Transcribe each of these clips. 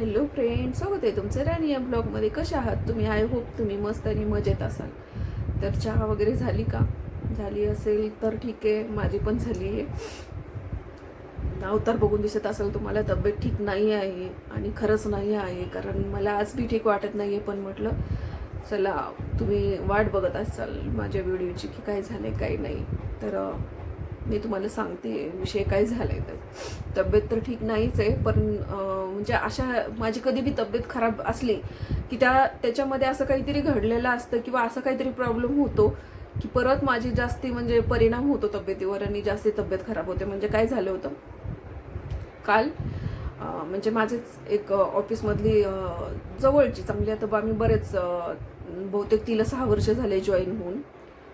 Hello friend स्वागत आहे तुमचं राणी या ब्लॉगमध्ये कसे आहात तुम्ही? आय होप तुम्ही मस्त आणि मजेत असाल. तर चहा वगैरे झाली का? झाली असेल तर ठीक आहे. माझी पण झाली आहे. अवतार बघून दिसत असेल तुम्हाला तब्येत ठीक नाही आहे आणि खरंच नाही आहे कारण मला आज बी ठीक वाटत नाही आहे पण म्हटलं चला तुम्ही वाट बघत असाल माझ्या व्हिडिओची की काय झालं आहे काही नाही. तर मी तुम्हाला सांगते विषय काय झालाय तर. तब्येत तर ठीक नाहीच आहे पण म्हणजे अशा माझी कधी बी तब्येत खराब असली की त्या त्याच्यामध्ये असं काहीतरी घडलेलं असतं किंवा असं काहीतरी प्रॉब्लेम होतो की परत माझी जास्ती म्हणजे परिणाम होतो तब्येतीवर आणि जास्ती तब्येत खराब होते. म्हणजे काय झालं होतं? काल म्हणजे माझेच एक ऑफिसमधली जवळची चांगली आता आम्ही बरेच बहुतेक तिला सहा वर्ष झाले जॉईन होऊन.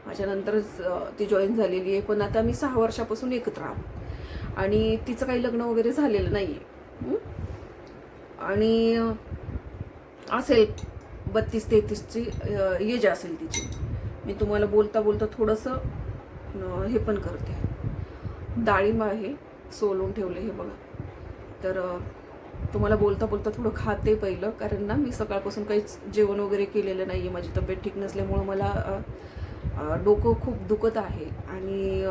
माझ्यानंतरच ती जॉईन झालेली आहे. पण आता मी सहा वर्षापासून एकत्र आहोत आणि तिचं काही लग्न वगैरे झालेलं नाही आहे आणि असेल बत्तीस तेहतीसची एज असेल तिची. मी तुम्हाला बोलता बोलता थोडंसं हे पण करते. डाळिंब आहे सोलून ठेवले हे बघा. तर तुम्हाला बोलता बोलता थोडं खाते पहिलं. कारण ना मी सकाळपासून काहीच जेवण वगैरे केलेलं नाही आहे माझी तब्येत ठीक नसल्यामुळं मला डोकं खूप दुखत आहे आणि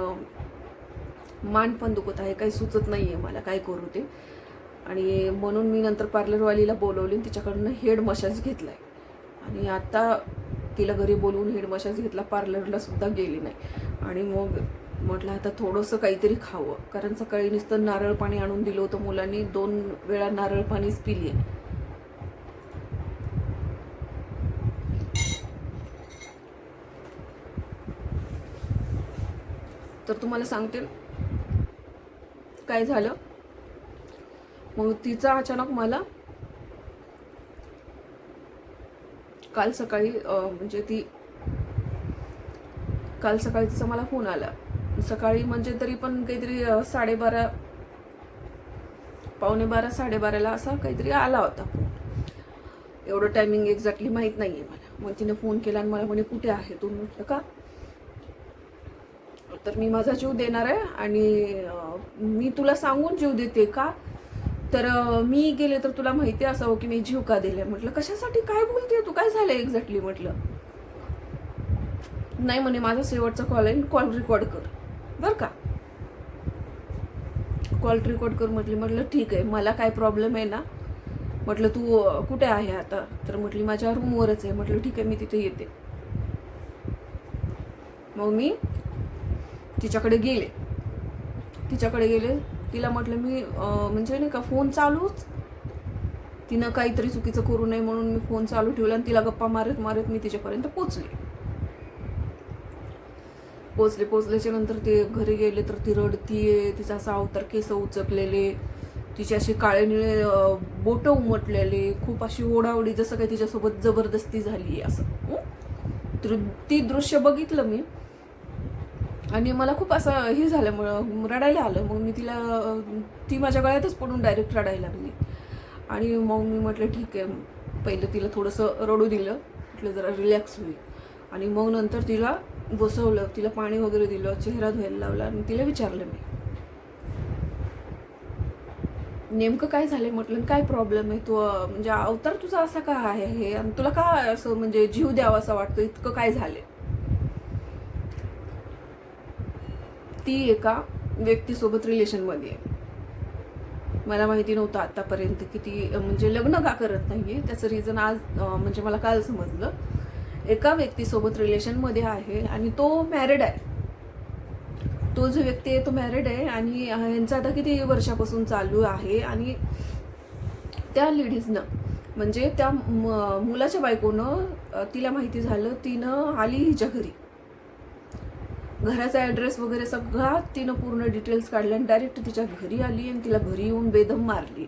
मान पण दुखत आहे काही सुचत नाही आहे मला काय करू ते. आणि म्हणून मी नंतर पार्लरवालीला बोलवली तिच्याकडनं हेड मशाज घेतला आहे आणि आता तिला घरी बोलवून हेड मशाज घेतला पार्लरला सुद्धा गेली नाही. आणि मग म्हटलं आता थोडंसं काहीतरी खावं. कारण सकाळी नुसतं नारळ पाणी आणून दिलं होतं मुलांनी दोन वेळा नारळ पाणीच पिली आहे तर तुम्हाला सांगते. काय झालं? मग तिचा अचानक मला काल सकाळी म्हणजे ती काल सकाळी तिचा मला फोन आला. सकाळी म्हणजे तरी पण काहीतरी साडेबारा पावणे बारा साडेबाराला असा काहीतरी आला होता एवढं टायमिंग एक्झॅक्टली माहीत नाही आहे मला. मग तिने फोन केला आणि मला म्हणे कुठे आहे तू? म्हटलं का? तर मी माझा जीव देणार आहे आणि मी तुला सांगून जीव देते का? तर मी गेले तर तुला माहिती असावं हो की मी जीव का दिले? म्हटलं कशासाठी? काय बोलते तू? काय झालं एक्झॅक्टली म्हटलं. नाही म्हणे माझा शेवटचा कॉल आहे. कॉल रेकॉर्ड कर. बर का? कॉल रेकॉर्ड कर म्हटली. म्हटलं ठीक आहे. मला काय प्रॉब्लेम आहे ना? म्हटलं तू कुठे आहे आता? तर म्हटली माझ्या रूमवरच आहे. म्हटलं ठीक आहे. मी तिथे येते. मग मी तिच्याकडे गेले. तिच्याकडे गेले. तिला म्हटलं मी म्हणजे नाही का फोन चालूच. तिनं काहीतरी चुकीचं करू नये म्हणून मी फोन चालू ठेवला आणि तिला गप्पा मारत मारत मी तिच्यापर्यंत पोचले पोचले पोचल्याच्या नंतर ते घरी गेले तर ती रडतीये तिचा असा अवतार केस उचकलेले तिचे असे काळे निळे बोटं उमटलेले खूप अशी ओढाओढी जसं काही तिच्यासोबत जबरदस्ती झाली असं. तर ती दृश्य बघितलं मी. आणि मला खूप असं हे झाल्यामुळं रडायला आलं. मग मी तिला ती माझ्या गळ्यातच पडून डायरेक्ट रडायला लागली. आणि मग मी म्हटलं ठीक आहे. पहिलं तिला थोडंसं रडू दिलं. म्हटलं जरा रिलॅक्स होईल आणि मग नंतर तिला बसवलं. तिला पाणी वगैरे दिलं चेहरा धुवायला लावला आणि तिला विचारलं मी. नेमकं काय झालं म्हटलं काय प्रॉब्लेम आहे? तू म्हणजे अवतार तुझा असा का आहे? हे आणि तुला का असं म्हणजे जीव द्यावा असं वाटतं इतकं काय झालं ती एका व्यक्तीसोबत रिलेशनमध्ये आहे. मला माहिती नव्हतं आतापर्यंत की ती म्हणजे लग्न का करत नाही आहे त्याचं रिझन आज म्हणजे मला काल समजलं. एका व्यक्तीसोबत रिलेशनमध्ये आहे आणि तो मॅरिड आहे. तो जो व्यक्ती आहे तो मॅरिड आहे आणि यांचा आता किती वर्षापासून चालू आहे आणि त्या लेडीजनं म्हणजे त्या म- मुलाच्या बायकोनं तिला माहिती झालं तिनं आली हिच्या घरी. घराचा ॲड्रेस वगैरे सगळा तिनं पूर्ण डिटेल्स काढले आणि डायरेक्ट तिच्या घरी आली आणि तिला घरी येऊन बेदम मारली.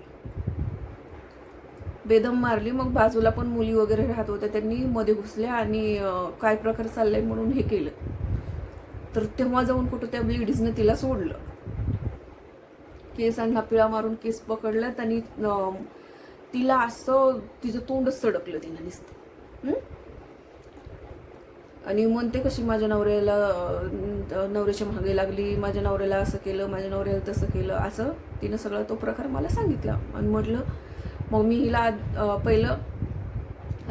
बेदम मारली. मग बाजूला पण मुली वगैरे राहत होत्या. त्यांनी मध्ये घुसल्या आणि काय प्रकार चाललाय म्हणून हे केलं. तर तेव्हा जाऊन कुठं त्या लेडीजने तिला सोडलं. केसांना पिळा मारून केस पकडलं आणि तिला असं तिचं तोंडच सडकलं तिला नुसतं. आणि म्हणते कशी माझ्या नवऱ्याला नवऱ्याच्या मागे लागली माझ्या नवऱ्याला असं केलं माझ्या नवऱ्याला तसं केलं असं तिनं सगळा तो प्रकार मला सांगितला. आणि म्हटलं मग मी हिला पहिलं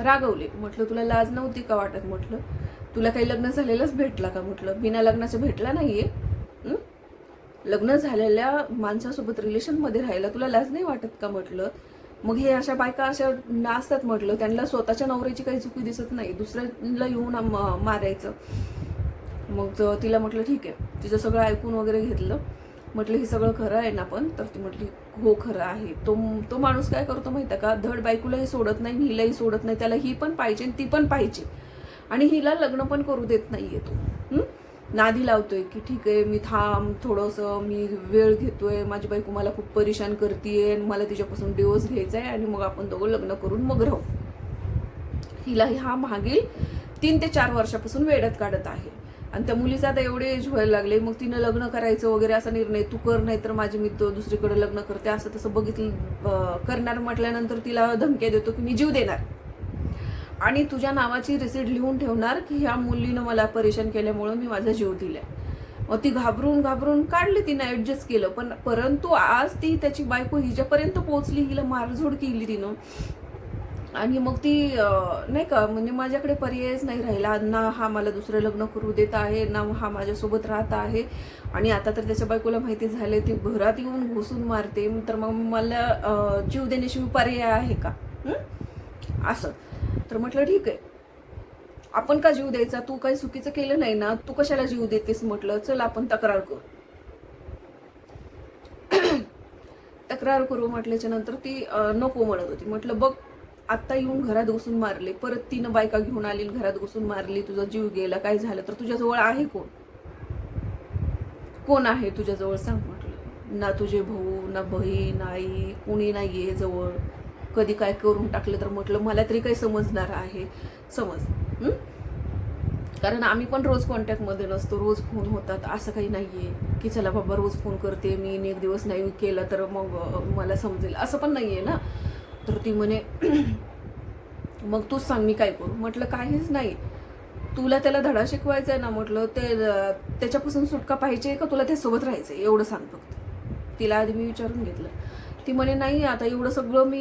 रागवले. म्हटलं तुला लाज नव्हती का वाटत? म्हटलं तुला काही लग्न झालेलंच भेटला का? म्हटलं बिना लग्नाचं भेटला नाहीये. आहे लग्न झालेल्या माणसासोबत रिलेशनमध्ये राहायला तुला लाज नाही वाटत का? म्हटलं मग हे अशा बायका अशा नाचतात म्हटलं त्यांना स्वतःच्या नवऱ्याची काही चुकी दिसत नाही दुसऱ्याला येऊन मारायचं. मग तिला म्हटलं ठीक आहे. तिचं सगळं ऐकून वगैरे घेतलं. म्हटलं हे सगळं खरं आहे ना पण? तर ती म्हटली हो खरं आहे. तो तो माणूस काय करतो माहिती आहे का? धड बायकोलाही सोडत नाही हिलाही सोडत नाही. त्याला ही पण पाहिजे आणि ती पण पाहिजे. आणि हिला लग्न पण करू देत नाहीये तो. हं? नादी लावतोय की ठीक आहे मी थांब थोडंसं मी वेळ घेतोय माझी बायको मला खूप परेशान करते आणि मला तिच्यापासून डिवोर्स घ्यायचा आहे आणि मग आपण दोघं लग्न करून मग राहू. हिला हा मागील तीन ते चार वर्षापासून वेड्यात काढत आहे. आणि त्या मुलीचा आता एवढे एज व्हायला लागले मग तिनं लग्न करायचं वगैरे असा निर्णय तू कर नाही तर माझी मित्र दुसरीकडे लग्न करते. असं तसं बघितलं करणार म्हटल्यानंतर तिला धमक्या देतो की मी जीव देणार. आणि तुझ्या नावाची रिसीट लिहून ठेवणार की ह्या मुलीनं मला परेशान केल्यामुळं मी माझा जीव दिला मग ती घाबरून घाबरून काढली तिनं ॲडजस्ट केलं. पण परंतु आज ती त्याची बायको हिच्यापर्यंत पोहोचली हिला मारझोड केली तिनं. आणि मग ती नाही का म्हणजे माझ्याकडे पर्यायच नाही राहिला. ना हा मला दुसरं लग्न करू देत आहे ना हा माझ्यासोबत राहत आहे. आणि आता तर त्याच्या बायकोला माहिती झाले ती घरात येऊन घुसून मारते. तर मग मला जीव देण्याशिवाय पर्याय आहे का? असं. तर म्हटलं ठीक आहे. आपण का जीव द्यायचा? तू काही चुकीचं केलं नाही ना? तू कशाला जीव देतेस? म्हटलं चल आपण तक्रार करू. तक्रार करू म्हटल्याच्या नंतर ती नको म्हणत होती. म्हटलं बघ आत्ता येऊन घरात घुसून मारले. परत तिनं बायका घेऊन आली घरात घुसून मारली. तुझा जीव गेला काय झालं? तर तुझ्याजवळ आहे कोण? कोण आहे तुझ्याजवळ? सांग म्हटलं. ना तुझे भाऊ ना बहीण आई कुणी नाहीये जवळ. कधी काय करून टाकलं तर म्हटलं मला तरी काही समजणार आहे. समज. कारण आम्ही पण रोज कॉन्टॅक्टमध्ये नसतो रोज फोन होतात असं काही नाही आहे की चला बाबा रोज फोन करते मी एक दिवस नाही केला तर मग मला समजेल असं पण नाही आहे ना. तर ती म्हणे मग तूच सांग मी काय करू? म्हटलं काहीच नाही. तुला त्याला धडा शिकवायचा आहे ना म्हटलं ते त्याच्यापासून सुटका पाहिजे का तुला त्यासोबत राहायचं आहे एवढं सांग फक्त. तिला आधी मी विचारून घेतलं. ती म्हणे नाही आता एवढं सगळं मी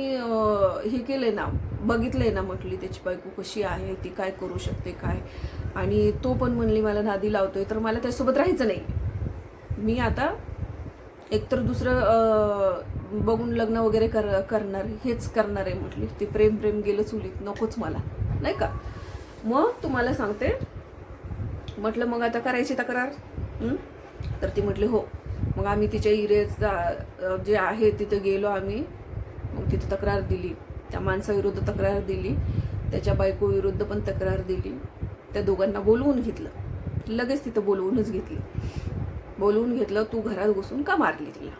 हे केलंय ना बघितलंय ना म्हटली त्याची बायको कशी आहे ती काय करू शकते काय? आणि तो पण म्हणली मला नादी लावतोय तर मला त्यासोबत राहायचं नाही. मी आता एकतर दुसरं बघून लग्न वगैरे कर करणार हेच करणार आहे म्हटली. ते प्रेम प्रेम गेलं चुलीत नकोच मला नाही का? मग तुम्हाला सांगते म्हटलं मग आता करायची तक्रार? तर ती म्हटली हो. मग आम्ही तिच्या इरेजचा जे आहे तिथं गेलो आम्ही. मग तिथं तक्रार दिली. त्या माणसाविरुद्ध तक्रार दिली. त्याच्या बायको विरुद्ध पण तक्रार दिली. त्या दोघांना बोलवून घेतलं. लगेच तिथं बोलवूनच घेतली. बोलवून घेतलं तू घरात घुसून का मारली तिला?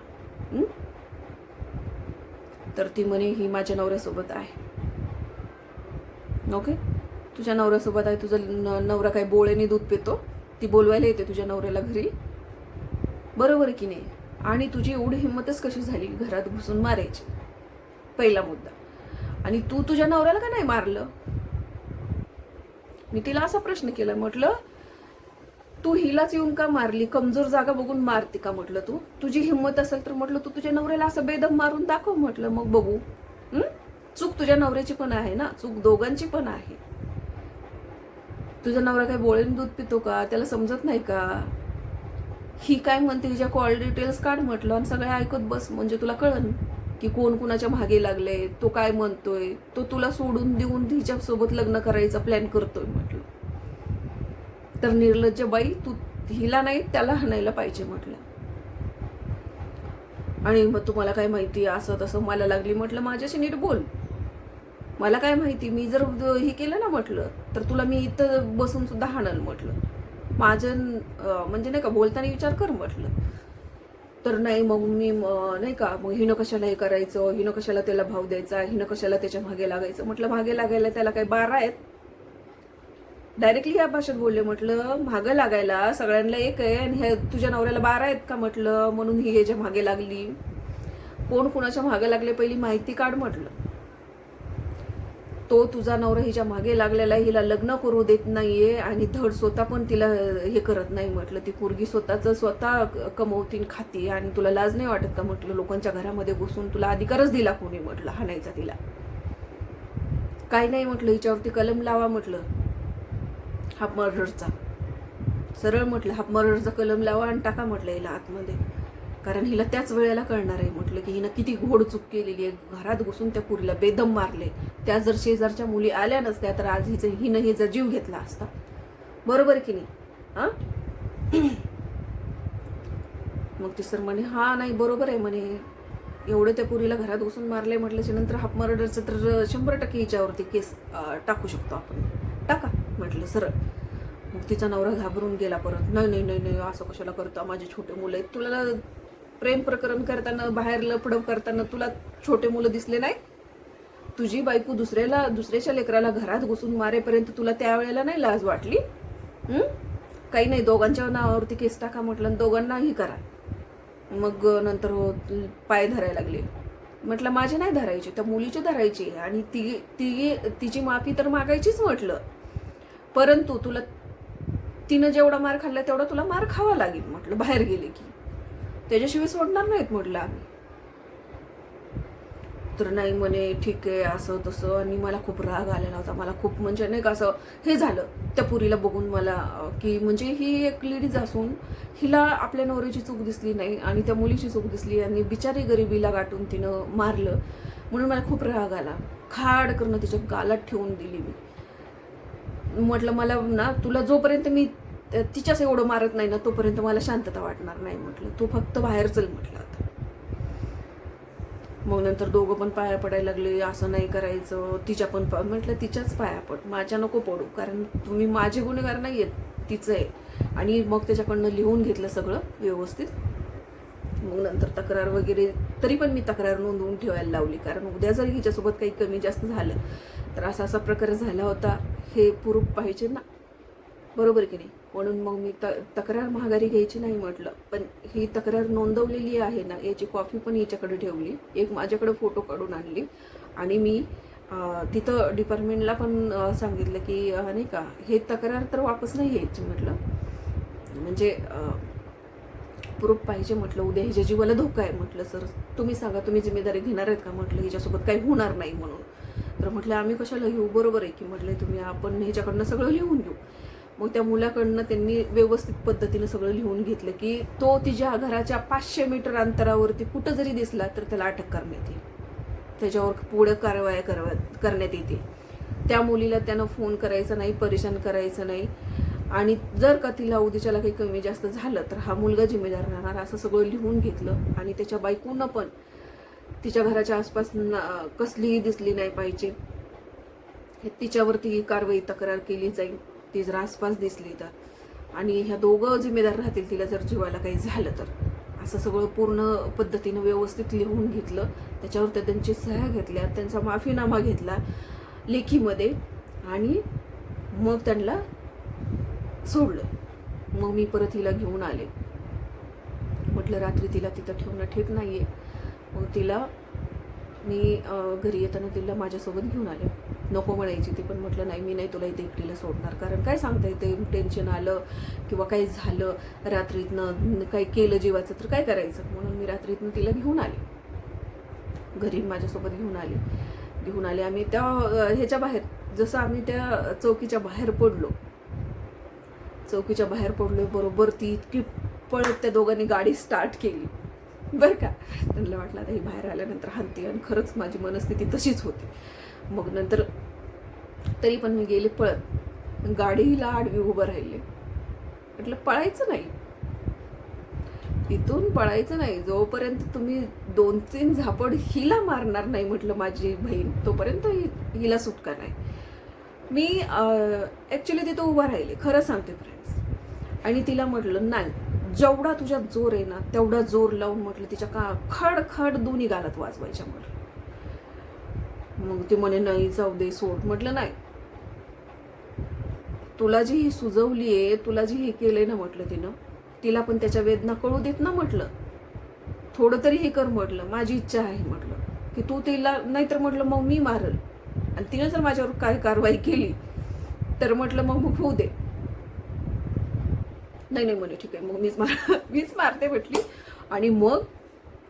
तर ती म्हणे ही माझ्या नवऱ्यासोबत आहे. ओके? तुझ्या नवऱ्यासोबत आहे? तुझा न- नवरा काय बोळेने दूध पितो? ती बोलवायला येते तुझ्या नवऱ्याला घरी. बरोबर की नाही? आणि तुझी एवढी हिंमतच कशी झाली घरात घुसून मारायची? पहिला मुद्दा. आणि तू तुझ्या नवऱ्याला का नाही मारलं? मी तिला असा प्रश्न केला म्हटलं तू हिलाच येऊन का मारली? कमजोर जागा बघून मारते का? म्हटलं तू. तुझी हिंमत असेल तर म्हटलं तू. तुझ्या नवऱ्याला असं बेदम मारून दाखव म्हटलं. मग बघू. चूक तुझ्या नवऱ्याची पण आहे ना? चूक दोघांची पण आहे. तुझा नवरा काय बोळेन दूध पितो का? त्याला समजत नाही का? ही काय म्हणते तिच्या कॉल डिटेल्स काढ म्हटलं आणि सगळे ऐकत बस. म्हणजे तुला कळन की कोण कुणाच्या मागे लागले तो काय म्हणतोय तो तुला सोडून देऊन तिच्यासोबत लग्न करायचा प्लॅन करतोय म्हटलं. तर निर्लज्ज बाई तू हिला नाही त्याला हाणायला पाहिजे म्हटलं. आणि मग तुम्हाला काय माहिती असं तसं मला लागली म्हटलं माझ्याशी नीट बोल. मला काय माहिती मी जर हे केलं ना म्हटलं तर तुला मी इथं बसून सुद्धा हाणल म्हटलं. माझं म्हणजे नाही का बोलताना विचार कर म्हटलं. तर नाही मग मी नाही का मग हिनं कशाला हे करायचं? हिनं कशाला त्याला भाव द्यायचा? हिनं कशाला त्याच्यामागे लागायचं? म्हटलं मागे लागायला त्याला काही बारा आहेत. डायरेक्टली या भाषेत बोलले म्हटलं मागं लागायला सगळ्यांना एक आहे आणि हे तुझ्या नवऱ्याला बारा आहेत का? म्हटलं म्हणून ही ह्याच्या मागे लागली. कोण कुणाच्या मागे लागले पहिली माहिती काढ म्हटलं. तो तुझा नवरा हिच्या मागे लागलेला हिला लग्न करू देत नाहीये आणि धड स्वतः पण तिला हे करत नाही म्हटलं. ती पोरगी स्वतःच स्वतः कमवतीन खाती आणि तुला लाज नाही वाटत का म्हटलं? लोकांच्या घरामध्ये घुसून तुला अधिकारच दिला कोणी म्हटलं? हाणायचा तिला. काय नाही म्हटलं हिच्यावरती कलम लावा म्हटलं. हाफ मर्डरचा. सरळ म्हटलं हाफ मर्डरचा कलम लावा आणि टाका म्हटलं हिला आतमध्ये. कारण हिला त्याच वेळेला कळणार आहे. म्हटलं की हिनं किती घोड चूक केलेली आहे. घरात घुसून त्या पुरीला बेदम मारले. त्या जर शेजारच्या मुली आल्या नसत्या तर आज हिचं हिनं हिचा जीव घेतला असता. बरोबर की नाही? हा? मग ती सर म्हणे हा नाही बरोबर आहे म्हणे. एवढं त्या पुरीला घरात घुसून मारले म्हटल्याच्या नंतर हाफ मर्डरचं तर शंभर टक्के हिच्यावरती केस टाकू शकतो आपण. टाका म्हटलं सरळ मग तिचा नवरा घाबरून गेला परत. नाही नाही नाही नाही असं कशाला करतो? माझे छोटे मुलं आहेत. तुला प्रेम प्रकरण करताना बाहेर लपडप करताना तुला छोटे मुलं दिसले नाही? तुझी बायको दुसऱ्याला दुसऱ्याच्या लेकराला घरात घुसून मारेपर्यंत तुला त्यावेळेला नाही लाज वाटली? काही नाही दोघांच्या नावावरती केस टाका म्हटलं आणि दोघांनाही करा. मग नंतर हो, पाय धरायला लागले. म्हटलं माझे नाही धरायचे तर मुलीचे धरायचे. आणि ती ती तिची माफी तर मागायचीच म्हटलं. परंतु तुला तिनं जेवढा मार खाल्ला तेवढा तुला मार खावा लागेल म्हटलं बाहेर गेले की. त्याच्याशिवाय सोडणार नाहीत म्हटलं आम्ही तर नाही म्हणे ठीक आहे असं तसं. आणि मला खूप राग आलेला होता. मला खूप म्हणजे नाही का असं हे झालं. त्या पुरीला बघून मला की म्हणजे ही एक लेडीज असून हिला आपल्या नवऱ्याची चूक दिसली नाही आणि त्या मुलीची चूक दिसली आणि बिचारी गरिबीला गाठून तिनं मारलं. म्हणून मला खूप राग आला. खाड करणं तिच्या गालात ठेवून दिली मी. म्हटलं मला ना तुला जोपर्यंत मी तिच्याच एवढं मारत नाही ना तोपर्यंत मला शांतता वाटणार नाही म्हटलं. तू फक्त बाहेर चल म्हटलं आता. मग नंतर दोघं पण पाया पडायला लागले असं नाही करायचं तिच्या पण पा म्हटलं तिच्याच पाया पड माझ्या नको पडू कारण तुम्ही माझे गुन्हेगार नाही आहेत तिचं आहे. आणि मग त्याच्याकडनं लिहून घेतलं सगळं व्यवस्थित. मग नंतर तक्रार वगैरे तरी पण मी तक्रार नोंदवून ठेवायला लावली कारण उद्या जर हिच्यासोबत काही कमी जास्त झालं तर असा असा प्रकार झाला होता हे प्रूफ पाहिजे ना. बरोबर की नाही? म्हणून मग मी त तक्रार महागारी घ्यायची नाही म्हटलं. पण ही तक्रार नोंदवलेली आहे ना याची कॉपी पण हिच्याकडे ठेवली. एक माझ्याकडे फोटो काढून आणली. आणि मी तिथं डिपार्टमेंटला पण सांगितलं की नाही का हे तक्रार तर वापस नाही घ्यायची म्हटलं. म्हणजे प्रूफ पाहिजे म्हटलं उद्या हिच्या जीवाला धोका आहे म्हटलं सर तुम्ही सांगा तुम्ही जिम्मेदारी घेणार आहेत का? म्हटलं हिच्यासोबत काही होणार नाही म्हणून. तर म्हटलं आम्ही कशाला घेऊ बरोबर आहे की? म्हटलं तुम्ही आपण ह्याच्याकडनं सगळं लिहून घेऊ. मग त्या मुलाकडनं त्यांनी व्यवस्थित पद्धतीनं सगळं लिहून घेतलं की तो तिच्या घराच्या पाचशे मीटर अंतरावरती कुठं जरी दिसला तर त्याला अटक करण्यात येईल त्याच्यावर पुढं कारवाया करवा करण्यात येते. त्या मुलीला त्यानं फोन करायचा नाही परेशान करायचं नाही. आणि जर का तिला उद्याच्याला काही कमी जास्त झालं तर हा मुलगा जिम्मेदार राहणार असं सगळं लिहून घेतलं. आणि त्याच्या बायकोनं पण तिच्या घराच्या आसपास कसलीही दिसली नाही पाहिजे. तिच्यावरती ही कारवाई तक्रार केली जाईल. ती जर आसपास दिसली तर. आणि ह्या दोघं जिम्मेदार राहतील तिला जर जीवाला काही झालं तर. असं सगळं पूर्ण पद्धतीनं व्यवस्थित लिहून घेतलं. त्याच्यावर त्या त्यांची सह्या घेतल्या त्यांचा माफीनामा घेतला लेखीमध्ये आणि मग त्यांना सोडलं. मग मी परत हिला घेऊन आले. म्हटलं रात्री तिला तिथं ठेवणं ठीक नाही आहे मग तिला मी घरी येताना तिला माझ्यासोबत घेऊन आले. नको म्हणायची. ती पण म्हटलं नाही मी नाही तुला इथे एकटीला सोडणार. कारण काय सांगता येते टेन्शन आलं किंवा काही झालं रात्रीतनं काही केलं जीवाचं तर काय करायचं? म्हणून मी रात्रीतनं तिला घेऊन आले. घरी माझ्यासोबत घेऊन आले. घेऊन आले. आम्ही त्या ह्याच्या बाहेर जसं आम्ही त्या चौकीच्या बाहेर पडलो. चौकीच्या बाहेर पडलो बरोबर ती इतकी पळत त्या दोघांनी गाडी स्टार्ट केली. बरं का? त्यांना वाटलं आता ही बाहेर आल्यानंतर हानती आणि खरंच माझी मनस्थिती तशीच होती. मग नंतर तरी पण मी गेले पळत. गाडीला आडवी उभं राहिले. म्हटलं पळायचं नाही. इथून पळायचं नाही. जोपर्यंत तुम्ही दोन तीन झापड हिला मारणार नाही म्हटलं माझी बहीण तोपर्यंत हि- हिला सुटका नाही. मी ॲक्च्युली तिथं उभा राहिले. खरं सांगते फ्रेंड्स आणि तिला म्हटलं नाही जेवढा तुझ्यात जोर आहे ना तेवढा जोर लावून म्हटलं तिच्या का खड खड दोन्ही गालात वाजवायच्या म्हटलं. मग ती म्हणे नाही जाऊ दे सोड. म्हटलं नाही. तुला जी ही सुजवली आहे तुला जी हे केलंय ना म्हटलं तिनं तिला पण त्याच्या वेदना कळू देत ना म्हटलं. थोडं तरी हे कर म्हटलं. माझी इच्छा आहे म्हटलं. की तू तिला नाहीतर म्हटलं मग मी मारल. आणि तिनं जर माझ्यावर काय कारवाई केली तर म्हटलं मग मग होऊ दे. नाही नाही म्हणे ठीक आहे मग मीच मार मीच मारते म्हटली. आणि मग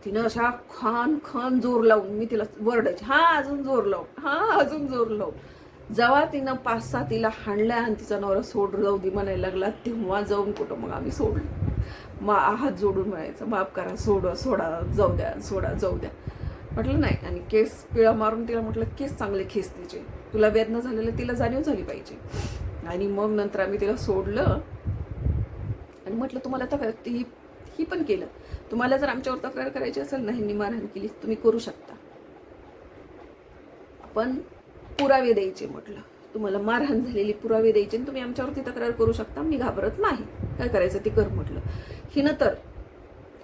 तिनं अशा खान खान जोर लावून मी तिला वरडायची हा अजून जोर लावून हा अजून जोर लावून जेव्हा तिनं पाच सहा तिला हाणल्या आणि तिचा नवरा सोड जाऊ दे म्हणायला लागला तेव्हा जाऊन कुठं मग आम्ही सोडलं मा हात जोडून म्हणायचं माफ करा सोड सोडा जाऊ द्या सोडा जाऊ द्या. म्हटलं नाही. आणि केस पिळा मारून तिला म्हटलं केस चांगले खेस तिचे. तुला वेदना झालेलं तिला जाणीव झाली पाहिजे. आणि मग नंतर आम्ही तिला सोडलं. आणि म्हटलं तुम्हाला तक्रार ही ही पण केलं. तुम्हाला जर आमच्यावर तक्रार करायची असेल ना ह्यांनी मारहाण केली तुम्ही करू शकता. पण पुरावे द्यायचे म्हटलं. तुम्हाला मारहाण झालेली पुरावे द्यायचे आणि तुम्ही आमच्यावरती तक्रार करू शकता. मी घाबरत नाही. काय करायचं ते कर म्हटलं. हिनं तर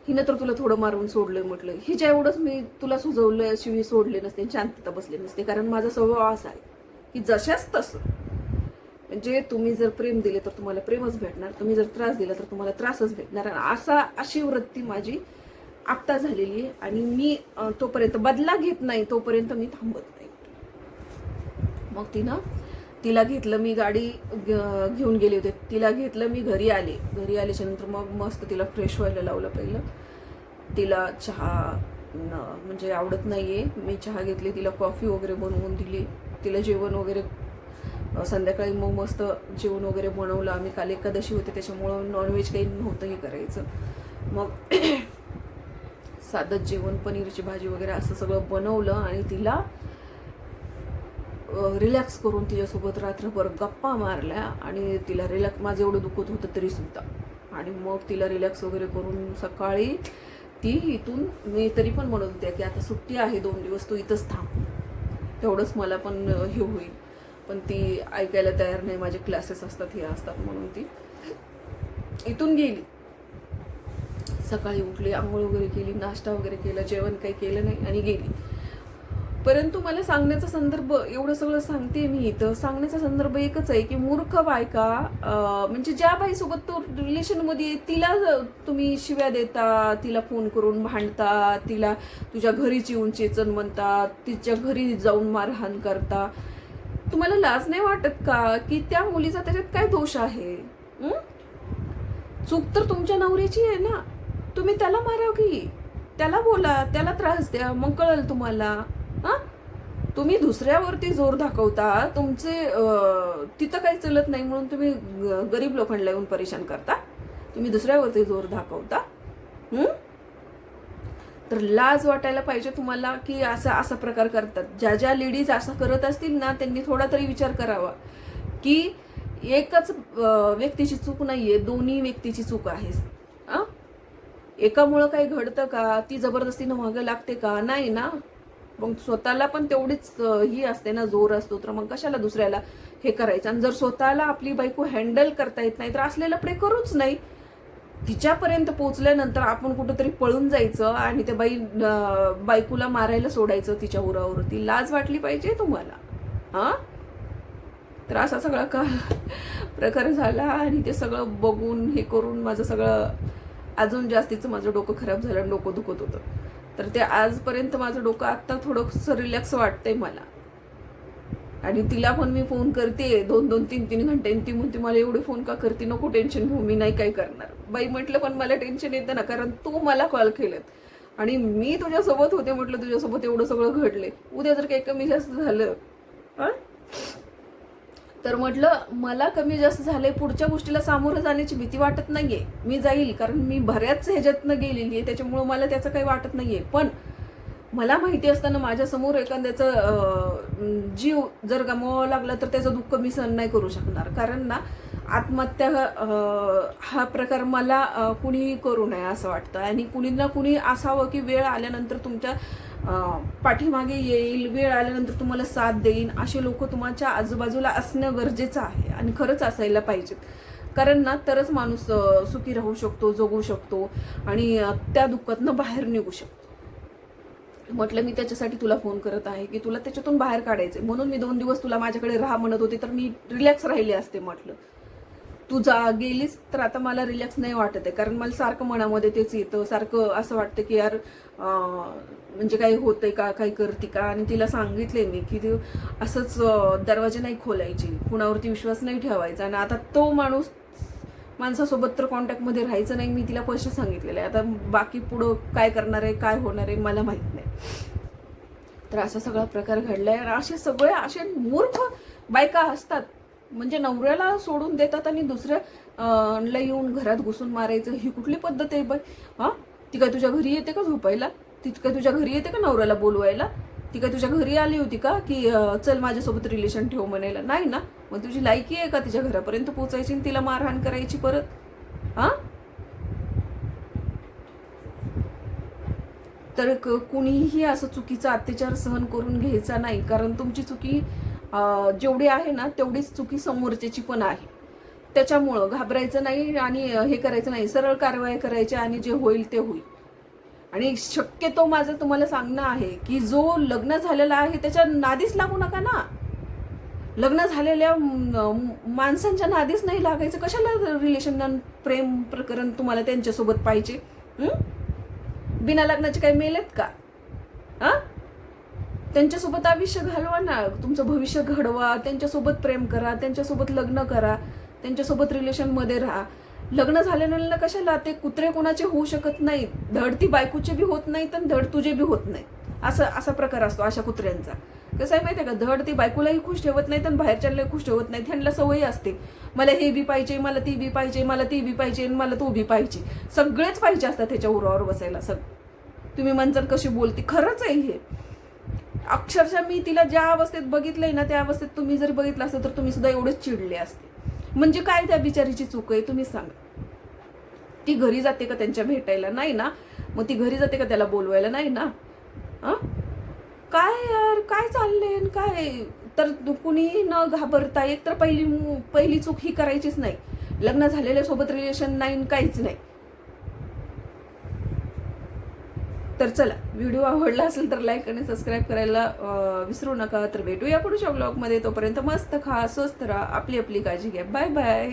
हिनं तर तुला थोडं मारून सोडलं म्हटलं. हिच्या एवढंच मी तुला सुचवलं शिवी सोडले नसते शांतता बसले नसते. कारण माझा स्वभाव असा आहे की जशाच तसं म्हणजे तुम्ही जर प्रेम दिले तर तुम्हाला प्रेमच भेटणार. तुम्ही जर त्रास दिला तर तुम्हाला त्रासच भेटणार. आणि असा अशी वृत्ती माझी आत्ता झालेली आहे. आणि मी तोपर्यंत बदला घेत नाही तोपर्यंत मी थांबत नाही. मग तिनं तिला घेतलं मी गाडी घेऊन गेले होते. तिला घेतलं मी घरी आले. घरी आल्याच्यानंतर मग मस्त तिला फ्रेश व्हायला लावलं पहिलं. तिला चहा म्हणजे आवडत नाही आहे मी चहा घेतली तिला कॉफी वगैरे बनवून दिली. तिला जेवण वगैरे संध्याकाळी मग मस्त जेवण वगैरे बनवलं. आम्ही काल एकादशी होते त्याच्यामुळं नॉनव्हेज काही नव्हतं हे करायचं. मग साधंच जेवण पनीरची भाजी वगैरे असं सगळं बनवलं आणि तिला रिलॅक्स करून तिच्यासोबत रात्रभर गप्पा मारल्या आणि तिला रिलॅक्स माझं एवढं दुखत होतं तरी सुद्धा. आणि मग तिला रिलॅक्स वगैरे करून सकाळी ती इथून मी तरी पण म्हणत होते की आता सुट्टी आहे दोन दिवस तू इथंच थांब. तेवढंच मला पण हे होईल. पण ती ऐकायला तयार नाही. माझे क्लासेस असतात हे असतात म्हणून ती. इथून गेली. सकाळी उठली आंघोळ वगैरे केली नाश्ता वगैरे केला जेवण काही केलं नाही आणि गेली. परंतु मला सांगण्याचा संदर्भ एवढं सगळं सांगते मी इथं. सांगण्याचा संदर्भ एकच आहे की मूर्ख बायका म्हणजे ज्या बाईसोबत तो रिलेशनमध्ये तिला तुम्ही शिव्या देता तिला फोन करून भांडता तिला तुझ्या घरीच येऊन चेचन म्हणतात तिच्या घरी जाऊन मारहाण करता. तुम्हाला लाज नाही वाटत का की त्या मुलीचा त्याच्यात काय दोष आहे? चूक तर तुमच्या नवऱ्याची आहे ना. तुम्ही त्याला मारा की त्याला बोला त्याला त्रास द्या मग कळेल तुम्हाला. हा? तुम्ही दुसऱ्यावरती जोर दाखवता तुमचे तिथं काही चलत नाही म्हणून तुम्ही ग- गरीब लोकांना येऊन परेशान करता. तुम्ही दुसऱ्यावरती जोर दाखवता. तर लाज वाटायला पाहिजे तुम्हाला की असा असा प्रकार करतात. ज्या ज्या लेडीज असं करत असतील ना त्यांनी थोडा तरी विचार करावा. की एकच व्यक्तीची चूक नाही आहे दोन्ही व्यक्तीची चूक आहे. हां? एकामुळं काही घडतं का? ती जबरदस्तीनं मागं लागते का? नाही ना. मग स्वतःला पण तेवढीच ही असते ना जोर असतो. तर मग कशाला दुसऱ्याला हे करायचं? आणि जर स्वतःला आपली बायको हँडल करता येत नाही तर असलेलं प्रे करूच नाही. तिच्यापर्यंत पोहोचल्यानंतर आपण कुठंतरी पळून जायचं आणि त्या बाई बायकोला मारायला सोडायचं तिच्या उरावरती. लाज वाटली पाहिजे तुम्हाला? हां? तर असा सगळा का प्रकार झाला आणि ते सगळं बघून हे करून माझं सगळं अजून जास्तीचं माझं डोकं खराब झालं डोकं दुखत होतं. तर ते आजपर्यंत माझं डोकं आत्ता थोडंसं रिलॅक्स वाटतंय मला. आणि तिला पण मी फोन करते. दोन दोन तीन तीन घंटे. आणि ती म्हणते मला एवढे फोन का करते? नको टेन्शन घेऊ मी नाही काय करणार. बाई म्हटलं पण मला टेन्शन येतं ना कारण तू मला कॉल केलेत. आणि मी तुझ्यासोबत होते म्हटलं तुझ्यासोबत एवढं सगळं घडले उद्या जर काही कमी जास्त झालं तर म्हटलं मला कमी जास्त झालंय पुढच्या गोष्टीला सामोरं जाण्याची भीती वाटत नाहीये. मी जाईल कारण मी बऱ्याच ह्याच्यातनं गेलेली आहे. त्याच्यामुळं मला त्याचं काही वाटत नाहीये. पण मला माहिती असताना माझ्यासमोर एखाद्याचं जीव जर गमवावा लागला तर त्याचं दुःख मी सहन नाही करू शकणार. कारण ना आत्महत्या हा प्रकार मला कुणीही करू नये असं वाटतं. आणि कुणी ना कुणी असावं की वेळ आल्यानंतर तुमच्या पाठीमागे येईल. वेळ आल्यानंतर तुम्हाला साथ देईन. असे लोक तुमच्या आजूबाजूला असणं गरजेचं आहे आणि खरंच असायला पाहिजेत. कारण ना तरच माणूस सुखी राहू शकतो जगू शकतो आणि त्या दुःखातनं बाहेर निघू शकतो. म्हटलं मी त्याच्यासाठी तुला फोन करत आहे की तुला त्याच्यातून बाहेर काढायचे म्हणून मी दोन दिवस तुला माझ्याकडे राहा म्हणत होते तर मी रिलॅक्स राहिले असते म्हटलं. तू जा गेलीस तर आता मला रिलॅक्स नाही वाटत आहे कारण मला सारखं मनामध्ये तेच येतं सारखं असं वाटतं की यार म्हणजे काही होतंय का काही करते का? आणि तिला सांगितले मी की असंच दरवाजे नाही खोलायचे कुणावरती विश्वास नाही ठेवायचा. आणि आता तो माणूस माणसासोबत तर कॉन्टॅक्टमध्ये राहायचं नाही मी तिला पैसे सांगितलेले आहे आता बाकी पुढं काय करणार आहे काय होणार आहे मला माहीत नाही. तर असा सगळा प्रकार घडलाय. आणि असे सगळे असे मूर्ख बायका असतात. म्हणजे नवऱ्याला सोडून देतात आणि दुसऱ्या ला येऊन घरात घुसून मारायचं ही कुठली पद्धत आहे बाई? हा? ती काय तुझ्या घरी येते का झोपायला? ती काय तुझ्या घरी येते का नवऱ्याला बोलवायला? ती काय तुझ्या घरी आली होती का? की चल माझ्यासोबत रिलेशन ठेव म्हणायला. नाही ना. मग तुझी लायकी आहे का तिच्या घरापर्यंत पोचायची आणि तिला मारहाण करायची परत? हा? तर क- कुणीही असं चुकीचा अत्याचार सहन करून घ्यायचा नाही कारण तुमची चुकी जेवढी आहे ना तेवढीच चुकी समोरच्याची पण आहे. त्याच्यामुळं घाबरायचं नाही आणि हे करायचं नाही सरळ कारवाई करायची आणि जे होईल ते होईल. आणि शक्यतो माझं तुम्हाला सांगणं आहे की जो लग्न झालेला आहे त्याच्या नादीच लागू नका ना. लग्न झालेल्या माणसांच्या नादीच नाही लागायचं. कशाला रिलेशन प्रेम प्रकरण तुम्हाला त्यांच्यासोबत पाहिजे? बिना लग्नाचे काही मेलेत का? हां? त्यांच्यासोबत आयुष्य घालवा ना. तुमचं भविष्य घडवा. त्यांच्यासोबत प्रेम करा. त्यांच्यासोबत लग्न करा. त्यांच्यासोबत रिलेशनमध्ये राहा. लग्न झाल्यानंतर कशाला ते कुत्रे कोणाचे होऊ शकत नाही धड ती बायकोचे बी होत नाहीत आणि धड तुझे बी होत नाही असं असा प्रकार असतो अशा कुत्र्यांचा. कसं आहे माहिती आहे का? धड ती बायकोलाही खुश ठेवत नाहीत आणि बाहेरच्यालाही खुश ठेवत नाहीत. त्यांना सवयी असते. मला हे बी पाहिजे मला ती बी पाहिजे मला ती बी पाहिजे आणि मला तो बी पाहिजे. सगळेच पाहिजे असतात त्याच्या उरावर बसायला सग. तुम्ही म्हणतात कशी बोलते? खरंच आहे हे. अक्षरशः मी तिला ज्या अवस्थेत बघितलंय ना त्या अवस्थेत तुम्ही जर बघितलं असतं तर तुम्ही सुद्धा एवढेच चिडले असते. म्हणजे काय त्या बिचारीची चूक आहे? तुम्ही सांगा. ती घरी जाते का त्यांच्या भेटायला? नाही ना. मग ती घरी जाते का त्याला बोलवायला? नाही ना. हां? काय यार काय चाललंय आणि काय? तर कुणी न घाबरता एक तर पहिली पहिली चूक ही करायचीच नाही. लग्न झालेल्या सोबत रिलेशन नाही आणि काहीच नाही. तर चला व्हिडिओ आवडला असेल तर लाईक आणि सबस्क्राईब करायला विसरू नका. तर भेटूया पुढच्या ब्लॉगमध्ये तोपर्यंत मस्त खा स्वस्त राहा आपली आपली काळजी घ्या. Bye bye